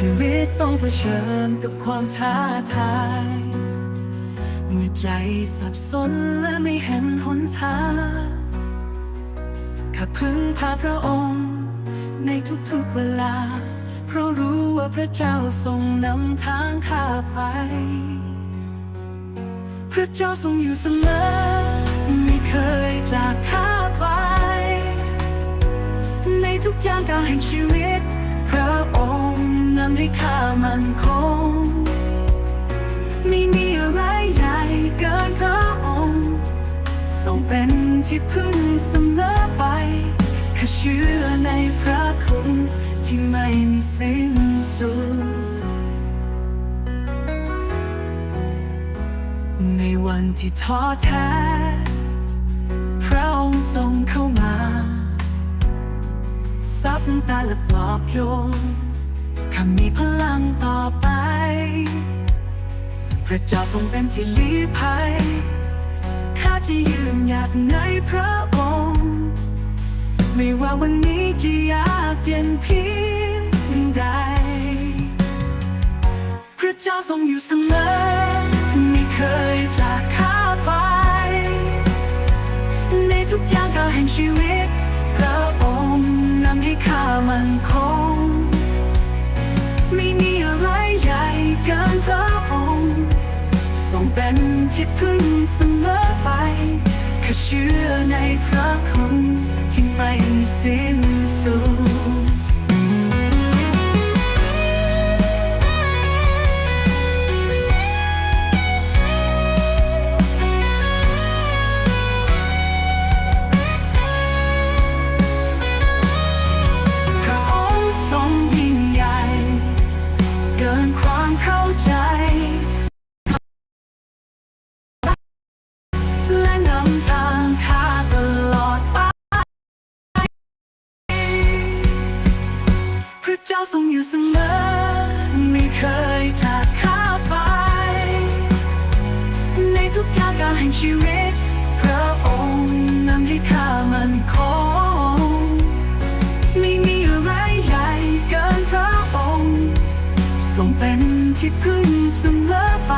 ชีวิตต้องเผชิญกับความท้าทาย เมื่อใจสับสนและไม่เห็นหนทางข้าพึ่งพาพระองค์ ในทุกๆเวลา เพราะรู้ว่าพระเจ้าทรงนำทางข้าไป พระเจ้าทรงอยู่เสมอ ไม่เคยจากข้าไป ในทุกอย่างการแห่งชีวิต พระองค์ นำให้ข้ามันคง ไม่มีอะไรใหญ่เกินพระองค์ทรงเป็นที่พึ่งเสมอไปข้าเชื่อในพระคุณที่ไม่มีสิ้นสุดในวันที่ท้อแท้ พระองค์ทรงเข้ามา ซับตาและปลอบโยน ข้ามีพลังต่อไป พระเจ้าทรงเป็นที่ลี้ภัย ข้าจะยืนหยัดในพระองค์ ไม่ว่าวันนี้จะยากเย็นเพียงใด พระเจ้าทรงอยู่เสมอ ไม่เคยจากข้าไป ในทุกอย่างก้าวแห่งชีวิต พระองค์นำให้ข้ามันคง เป็นที่พึ่งเสมอไปข้าเชื่อในพระคุณที่ไม่สิ้นสุด จ้าทรงอยู่เสมอ ไม่เคยจากข้าไป ในทุกย่างการแห่งชีวิต พระองค์นำให้ข้ามันคงไม่มีอะไรใหญ่เกินพระองค์ทรงเป็นที่พึ่งเสมอไป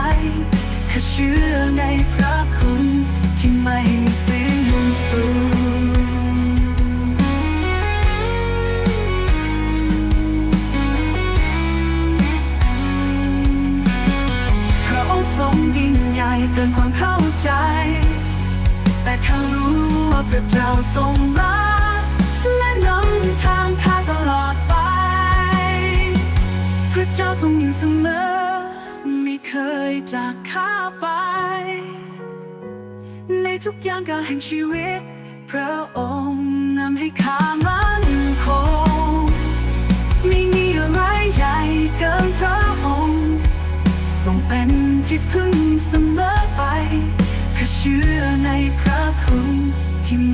ข้าเชื่อในพ เกินความเข้าใจ แต่ข้ารู้ว่าพระเจ้าทรงรักและนำทางข้าตลอดไป พระเจ้าทรงอยู่เสมอ ไม่เคยจากข้าไป ในทุกอย่างก้าวแห่งชีวิต พระองค์นำให้ข้ามัน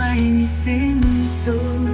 ข้าเ